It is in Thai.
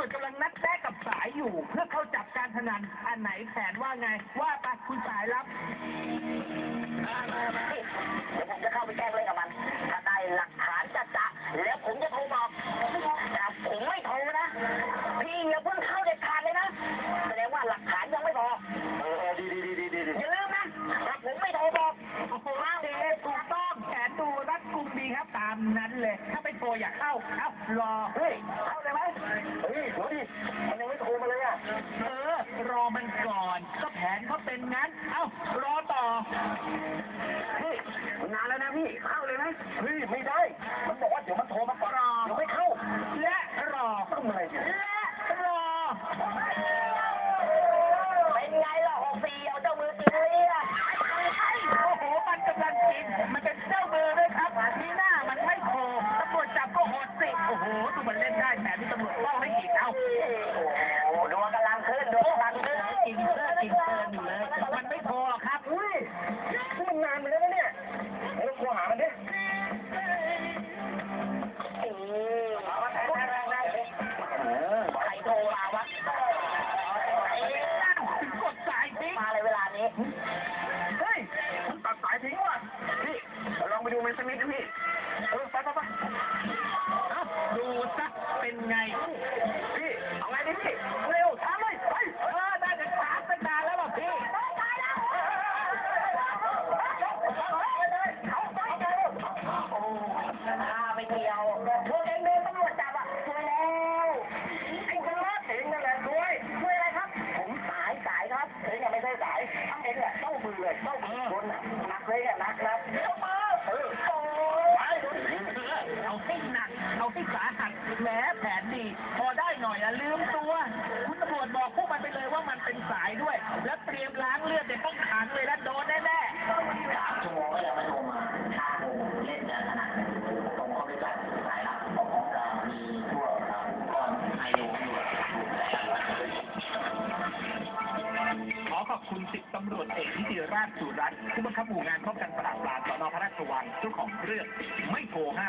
รวจกำลังนัดแนะกับสายอยู่ เพื่อเข้าจับการพนันอันไหนแผนว่าไง ว่าไปคุณสายรับ เดี๋ยวผมจะเข้าไปแกล้งเล่นกับมัน ถ้าได้หลักฐานจะจะแล้วผมจะโทรบอกแต่ผมไม่โทรนะ พี่อย่าเพิ่งเข้าเด็ดขาดเลยนะ แสดงว่าหลักฐานยังไม่พอ เออเออดีดีดีดีดีดีอย่าลืมนะถ้าผมไม่โทรบอกโอ้โหดีถูกต้องแผนดูรัดกุมดีครับตามนั้นเลย ถ้าไม่โทรอย่าเข้า เอ้ารอ เฮ้ย เข้าเลย มันก่อน ก็แผนเขาเป็นงั้น เอ้ารอต่อ พี่นานแล้วนะพี่ เข้าเลยไหมเฮ้ยไม่ได้ มันบอกว่าเดี๋ยวมันโทรมาก่อนเดี๋ยวไม่เข้า และรอทำอะไรเนี่ยและรอ เป็นไงล่ะหกสี่เอาเจ้ามือตีเลยอะโอ้โห มันกำลังกิน มันเป็นเจ้ามือด้วยครับมีหน้ามันไม่โทรตำรวจจับก็อดสิ โอ้โหดูมันเล่นได้แถมมีตำรวจเฝ้าให้อีก เอ้า ลองไปดูมันสักนิดนะพี่เออไปไปไปเอ้าดูซะเป็นไง พี่เอาไงดีพี่เร็วช้าเลยไปเออน่าจะช้าตั้งนานแล้วป่ะพี่พาไปเที่ยวพวกเองเดินตำรวจ แหมแผนดี พอได้หน่อยอะลืมตัว คุณตำรวจบอกพวกมันไปเลยว่ามันเป็นสายด้วย แล้วเตรียมล้างเลือดเด็กต้องขังเลยนะโดนแน่ๆสามชั่วโมงก็ยังไม่โทรมาถ้าผมเล่นจะขนาดไหนผมก็ไม่จัดสายลับของเรามีทั่วครับก่อนไอโดอยู่ถูกจัดไว้ขอขอบคุณสิบตำรวจเอกทิติราชสุรัตน์ผู้บังคับหมู่งานป้องกันปราบปรามสนพระราชวังเจ้าของเรื่องไม่โทรห้า